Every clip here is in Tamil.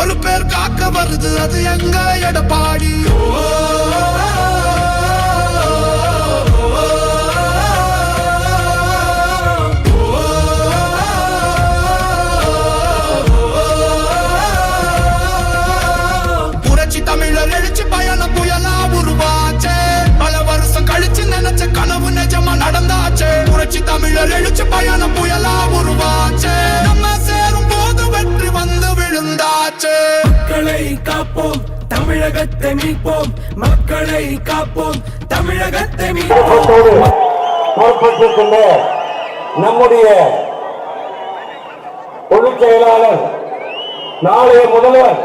ஒரு பேர் காக்க வருது அது எங்க எடப்பாடி? புரட்சி தமிழர் எழுச்சி பயண புயலா உருவாச்சே. பல வருஷம் கழிச்சு நினைச்ச கனவு நிஜமா நடந்தாச்சே. புரட்சி தமிழர் எழுச்சி பயண புயலா தமிழகத்தை மீட்போம் மக்களை காப்போம் தமிழகத்தை மீட்போம். நம்முடைய பொதுச் செயலாளர் நாளைய முதல்வர்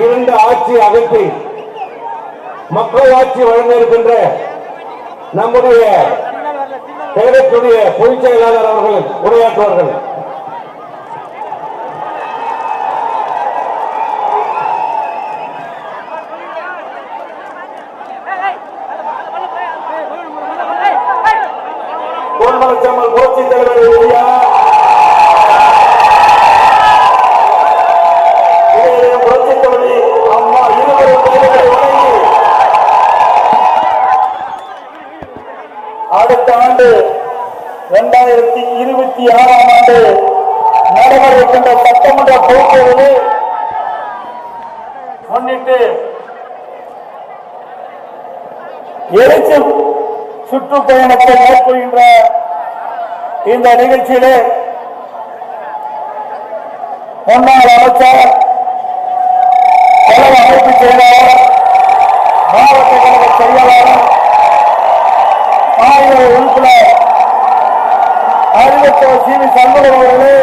இரண்டு ஆட்சி அகற்றி மக்கள் ஆட்சி வழங்க இருக்கின்ற நம்முடைய பேரத்துடைய பொதுச் செயலாளர் அவர்கள் உரையாற்றுவார்கள். அடுத்த ஆண்டு இரண்டாயிரத்தி இருபத்தி ஆறாம் ஆண்டு நடைபெற இருக்கின்ற சட்டமன்ற பொதுத்தேர்தலை முன்னிட்டு எழுச்சி சுற்றுப்பயணத்தை மேற்கொள்கின்ற இந்த நிகழ்ச்சியிலே முன்னாள் அமைச்சர் கழக அமைப்பு செயலாளர் மாவட்ட கழக செயலாளர் ஆயுத உறுப்பினர் அறிவித்தவர் சி வி சண்முகம் அவர்களே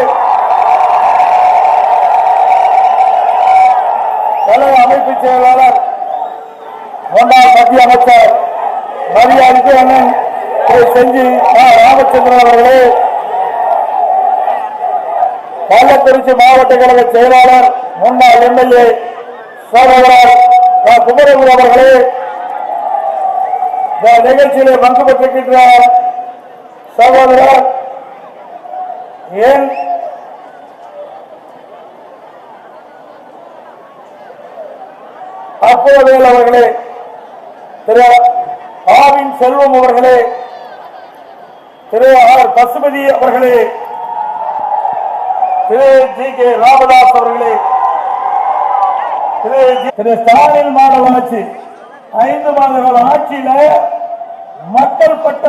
கழக அமைப்பு செயலாளர் முன்னாள் மத்திய அமைச்சர் மரியாதைக்கு அண்ணன் திரு செஞ்சி ஆ. ராமச்சந்திரன் அவர்களே. கள்ளக்குறிச்சி மாவட்ட கழக செயலாளர் முன்னாள் எம்எல்ஏ சோழவர் குமரகுரு அவர்களே. இந்த நிகழ்ச்சியிலே பங்கு பெற்றிருக்கின்ற சகோதரர் ஏன்? அப்போதையில் அவர்களே திரு. ஆவின் செல்வம் அவர்களே திரு ஆர் பசுபதி அவர்களே திரு ஜி கே ராமதாஸ் அவர்களே திரு ஸ்டாலின் மாடல் ஆட்சி ஐந்து மாத கால ஆட்சியில மக்கள் பட்ட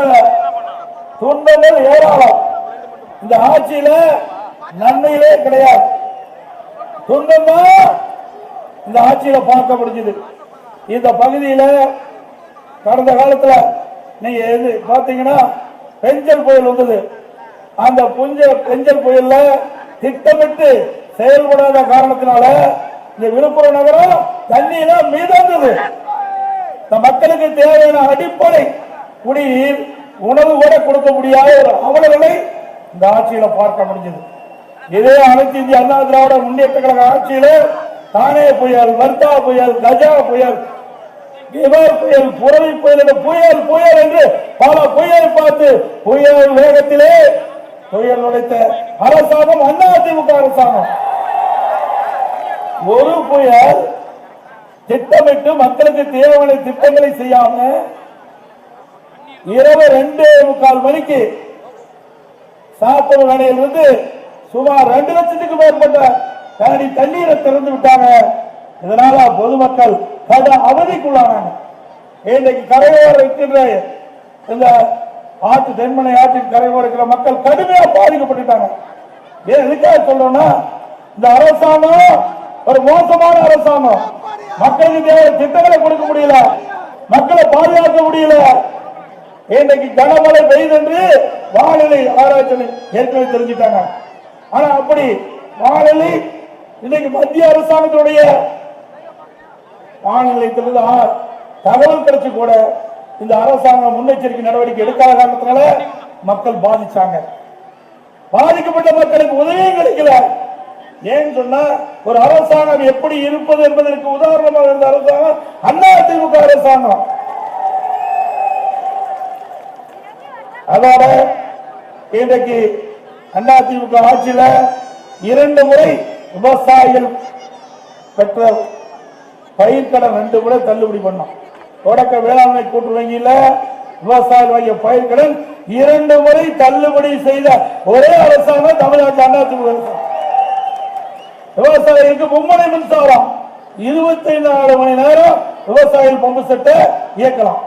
துன்பங்கள் ஏராளம். இந்த ஆட்சியில நன்மையிலே கிடையாது. துன்பம் தான் இந்த ஆட்சியில பார்க்க முடிஞ்சது. இந்த பகுதியில கடந்த காலத்துல நீங்க எது பாத்தீங்கன்னா பெஞ்சல் புயல் வந்தது. அந்த புஞ்ச பெஞ்சல் புயல்ல திட்டமிட்டு செயல்படாத காரணத்தினால இந்த விழுப்புரம் நகரம் தண்ணியில மீதந்தது. இந்த மக்களுக்கு தேவையான அடிப்படை குடிநீர் உணவு கூட கொடுக்க முடியாத ஒரு அவலங்களை இந்த ஆட்சியில பார்க்க முடிஞ்சது. இதே அனைத்து இந்திய அண்ணா திராவிட முன்னேற்ற கழக ஆட்சியில தானே புயல் வர்த்தா புயல் கஜா புயல் புயல் புறவி புயல் என்று புயல் புயல் என்று பல புயல் புயல் வேகத்திலே புயல் நுழைத்த அரசாங்கம் அண்ணா திமுக அரசாங்கம். ஒரு புயல் திட்டமிட்டு மக்களுக்கு தேவையான திட்டங்களை செய்யாம இரவு ரெண்டு முக்கால் மணிக்கு சாத்தூர் அணையில் இருந்து சுமார் ரெண்டு லட்சத்துக்கு மேற்பட்ட கனடி தண்ணீரை திறந்து விட்டாங்க. இதனால பொதுமக்கள் கட அவதிக்குள்ளானாங்க. இன்றைக்கு கரையோரம் இருக்கின்ற இந்த ஆற்று தென்மனை ஆற்றின் கரையோரம் இருக்கிற மக்கள் கடுமையா பாதிக்கப்பட்டுட்டாங்க ஏன் எதுக்காக சொல்றோம்னா இந்த அரசாங்கம் ஒரு மோசமான அரசாங்கம். மக்களுக்கு தேவை திட்டங்களை கொடுக்க முடியல. மக்களை பாதுகாக்க முடியல. இன்றைக்கு கனமழை பெய்யுது என்று வானிலை ஆராய்ச்சி ஏற்கனவே தெரிஞ்சுட்டாங்க. ஆனா அப்படி வானிலை இன்னைக்கு மத்திய அரசாங்கத்தினுடைய வானிலையத்திலிருந்து தகவல் கிடைச்சு கூட இந்த அரசாங்கம் முன்னெச்சரிக்கை நடவடிக்கை எடுக்காத காரணத்தினால மக்கள் பாதிச்சாங்க. பாதிக்கப்பட்ட மக்களுக்கு உதவியும் கிடைக்கல. ஏன்னு சொன்னா ஒரு அரசாங்கம் எப்படி இருப்பது என்பதற்கு உதாரணமாக இருந்த அரசாங்கம் அண்ணா திமுக அரசாங்கம். அதோட இன்றைக்கு அண்ணா திமுக ஆட்சியில இரண்டு முறை விவசாயிகள் பெற்ற பயிர்கடன் ரெண்டு முறை தள்ளுபடி பண்ணோம். தொடக்க வேளாண்மை கூட்டு வங்கியில விவசாயிகள் வாங்கிய பயிர்க்கடன் இரண்டு முறை தள்ளுபடி செய்த ஒரே அரசாங்கம் தமிழ்நாட்டில் அதிமுக விவசாயிகளுக்கு மும்முனை மின்சாரம். இருபத்தி நாலு மணி நேரம் விவசாயிகள் பம்பு செட்டை இயக்கலாம்.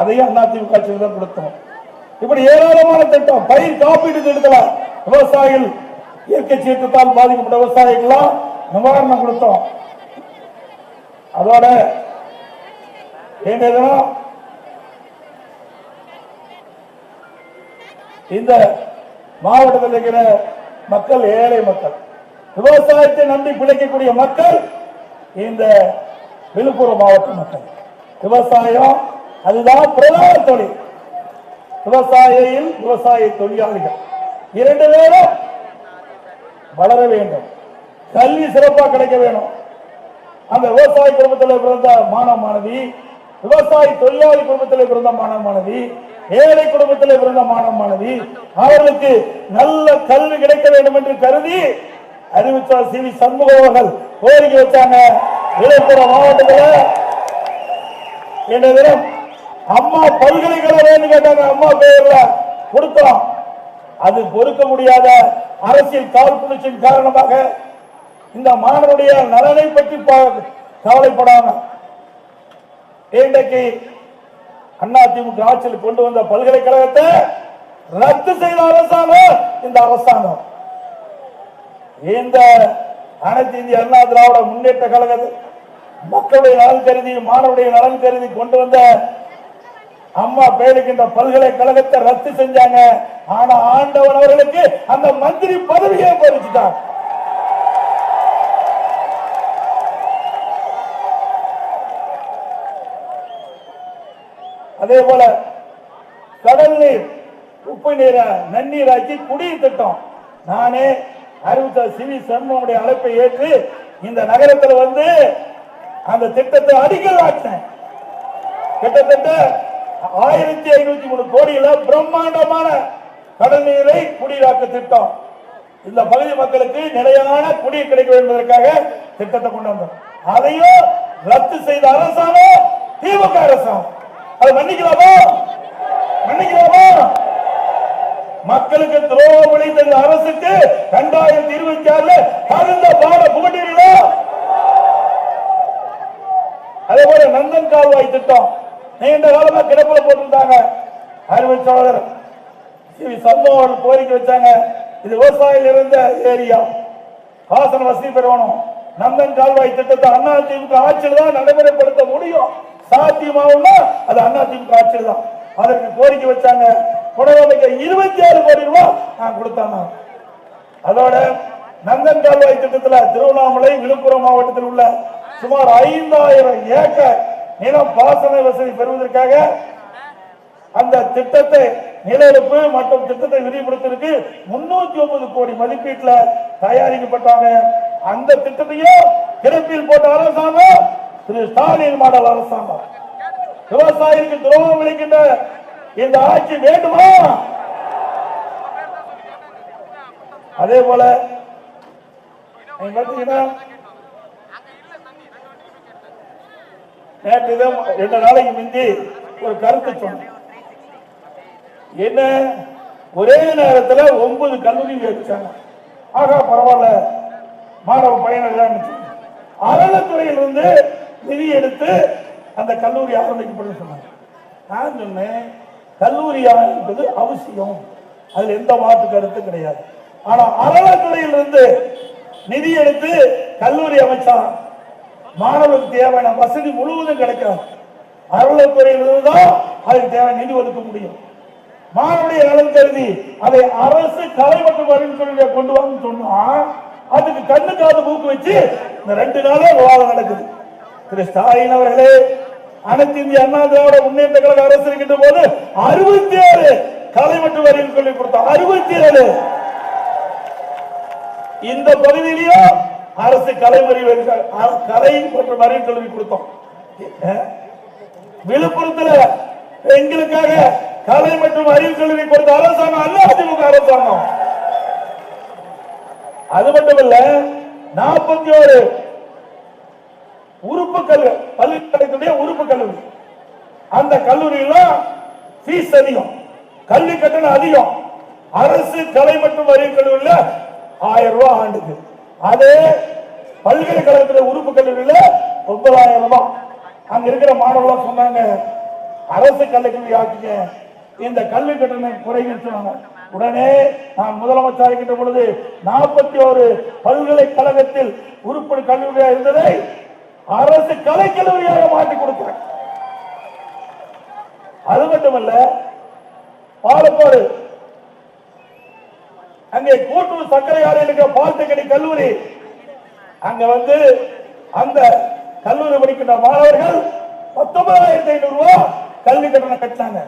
அதையும் அதிமுக ஆட்சியில் தான் கொடுத்தோம். இப்படி ஏராளமான திட்டம் பயிர் காப்பீட்டு திட்டத்தில் விவசாயிகள் இயற்கை சீற்றத்தால் பாதிக்கப்பட்ட விவசாயிகள்லாம் நிவாரணம் கொடுத்தோம். அதோட இன்றைய தினம் இந்த மாவட்டத்தில் இருக்கிற மக்கள் ஏழை மக்கள் விவசாயத்தை நம்பி பிழைக்கக்கூடிய மக்கள் இந்த விழுப்புரம் மாவட்ட மக்கள். விவசாயம் அதுதான் பிரதான தொழில். விவசாயியில் விவசாய தொழிலாளிகள். இரண்டு பேரும் வளர வேண்டும். கல்வி சிறப்பாக கிடைக்க வேணும். அந்த விவசாய குடும்பத்தில் பிறந்த மாணவ மாணவி விவசாயி தொழிலாளி குடும்பத்தில் பிறந்த மாணவ மாணவி ஏழை குடும்பத்தில் பிறந்த மாணவ மாணவி அவர்களுக்கு நல்ல கல்வி கிடைக்க வேண்டும் என்று கருதி அறிவித்தார் சி வி சண்முகம் அவர்கள். கோரிக்கை வச்சாங்க. விழுப்புரம் மாவட்டத்தில் என்ற தினம் அம்மா பல்கலைக்கழகம் கேட்டாங்க. அம்மா பெயர்ல கொடுத்தோம். அது பொறுக்க முடியாத அரசியல் காழ்ப்புணர்ச்சியின் காரணமாக இந்த மாணவருடைய நலனை பற்றி கவலைப்படாம இன்றைக்கு அதிமுக ஆட்சியில் கொண்டு வந்த பல்கலைக்கழகத்தை ரத்து செய்த அரசாங்கம் இந்த அரசாங்கம். இந்த அனைத்து இந்திய அண்ணா திராவிட முன்னேற்ற கழகத்தை மக்களுடைய நலன் கருதி மாணவருடைய நலன் கருதி கொண்டு வந்த அம்மா பெயருக்கின்ற பல்கலைக்கழகத்தை ரத்து செஞ்சாங்க. ஆனா ஆண்டவன் அவர்களுக்கு அந்த மந்திரி பதவியே பறிச்சுட்டாங்க அதே போல கடல் நீர் உப்பு நீரை நன்னீராக்கி குடிநீர் திட்டம். நானே அறிவித்த சிவி சண்முகனுடைய அழைப்பை ஏற்று இந்த நகரத்தில் வந்து அந்த திட்டத்தை அடிக்கல் ஆட்டினேன் கிட்டத்தட்ட ஆயிரத்தி ஐநூத்தி மூணு கோடியில பிரம்மாண்டமான கடல் நீரை குடியிலாக்க திட்டம். இந்த பகுதி மக்களுக்கு நிலையான குடிநீர் கிடைக்க என்பதற்காக திட்டத்தை கொண்டு வந்தோம். அதையும் ரத்து செய்த அரசாங்கம் திமுக அரசாங்கம். அது மன்னிக்கலாமா? மன்னிக்கலாமா? மக்களுக்கு துரோகம் விளைந்த அரசுக்கு இரண்டாயிரத்தி இருபத்தி ஆறுல தகுந்த பாட புகட்டீர்களா அதே போல நந்தன் கால்வாய் திட்டம் நீண்ட காலமா கிடப்புல போட்டிருந்தாங்க. அறுவை சோழர் ஸ்ரீ கோரிக்கை வச்சாங்க. இது விவசாயிகள் இருந்த ஏரியா பாசன வசதி பெறணும். நந்தன் கால்வாய் திட்டத்தை அண்ணா திமுக ஆட்சியில் தான் நடைமுறைப்படுத்த முடியும். சாத்தியமாகும்னா அது அண்ணா திமுக ஆட்சியில் தான் அதற்கு கோரிக்கை வச்சாங்க. புனரமைக்க இருபத்தி ஆறு கோடி ரூபாய் நான் கொடுத்தாங்க அதோட நந்தன் கால்வாய் திட்டத்தில் திருவண்ணாமலை விழுப்புரம் மாவட்டத்தில் உள்ள சுமார் ஐந்தாயிரம் ஏக்கர் நிலம் பாசன வசதி பெறுவதற்காக அந்த திட்டத்தை நிலப்பு மற்றும் திட்டத்தை விரிவுபடுத்துறதுக்கு முன்னூத்தி ஒன்பது கோடி மதிப்பீட்டுல தயாரிக்கப்பட்டாங்க. அந்த திட்டத்தையும் கிடப்பில் போட்ட அரசாங்கம் திரு ஸ்டாலின் மாடல் அரசாங்கம். விவசாயிக்கு துரோகம் விளைக்கின்ற இந்த ஆட்சி வேண்டுமா? அதே போல நீங்க நேற்று ரெண்டு நாளைக்கு முந்தி ஒரு கருத்து சொன்னேன். என்ன? ஒரே நேரத்தில் ஒன்பது கல்லூரி வச்சாங்க ஆகா பரவாயில்ல. மாணவ பயணம் அறநிலைத்துறையிலிருந்து நிதி எடுத்து அந்த கல்லூரி ஆரம்பிக்கப்படும் சொன்னாங்க. நான் சொன்னேன் கல்லூரி ஆரம்பிப்பது அவசியம். அதில் எந்த மாற்று கருத்து கிடையாது. ஆனா அறநிலைத்துறையிலிருந்து நிதி எடுத்து கல்லூரி அமைச்சான் மாணவருக்கு தேவையான வசதி முழுவதும் கிடைக்காது அறநிலைத்துறையிலிருந்து தான் அதுக்கு தேவையான நிதி ஒதுக்க முடியும். மாணவருடைய நலன் கருதி அதை அரசு கலை மற்றும் அறிவுத்துறையில கொண்டு வாங்க சொன்னா அதுக்கு கண்ணு காது மூக்கு வச்சு இந்த ரெண்டு நாளே விவாதம் நடக்குது திரு ஸ்டாலின் அவர்களே அனைத்து இந்திய அண்ணா திராவிட முன்னேற்ற கழக அரசு இருக்கின்ற போது அறுபத்தி ஏழு கலை மற்றும் அறிவு கல்வி கொடுத்தோம் அறுபத்தி ஏழு இந்த பகுதியிலையும் அரசு கலை கலை மற்றும் அறிவு கல்வி கொடுத்தோம் அஹ்? விழுப்புரத்துல எங்களுக்காக கலை மற்றும் அறிவு கல்வி கொடுத்த அரசாங்கம் அல்ல அதிமுக அரசாங்கம். அது மட்டுமல்ல நாற்பத்தி ஒரு உறுப்பு கல்வி பல்கலைக்கழகத்துடைய உறுப்பு கல்லூரி அந்த கல்லூரியில ஃபீஸ் அதிகம். கல்வி கட்டணம் அதிகம். அரசு கலை மற்றும் அறிவு கல்லூரியில ஆயிரம் ரூபாய் ஆண்டுக்கு. அதே பல்கலைக்கழகத்துல உறுப்பு கல்லூரியில ஒன்பதாயிரம் ரூபாய். அங்க இருக்கிற மாணவர்கள் சொன்னாங்க அரசு கல்வி ஆக்கிங்க இந்த கல்வி கட்டணம் குறைன்னு சொன்னாங்க உடனே நான் முதலமைச்சர் இருக்கின்ற பொழுது நாற்பத்தி ஒரு பல்கலைக்கழகத்தில் உறுப்பு கல்லூரியாக இருந்ததை அரசு கலைக்கல்லூரியாக மாற்றி கொடுக்கிறேன் அது மட்டுமல்ல பாலக்கோடு அங்கே கூட்டூர் சர்க்கரை ஆலையில் இருக்கிற பால்தக்கடி கல்லூரி அங்க வந்து அந்த கல்லூரி படிக்கின்ற மாணவர்கள் பத்தொன்பதாயிரத்தி ஐநூறு ரூபாய் கல்வி கட்டணம் கட்டினாங்க.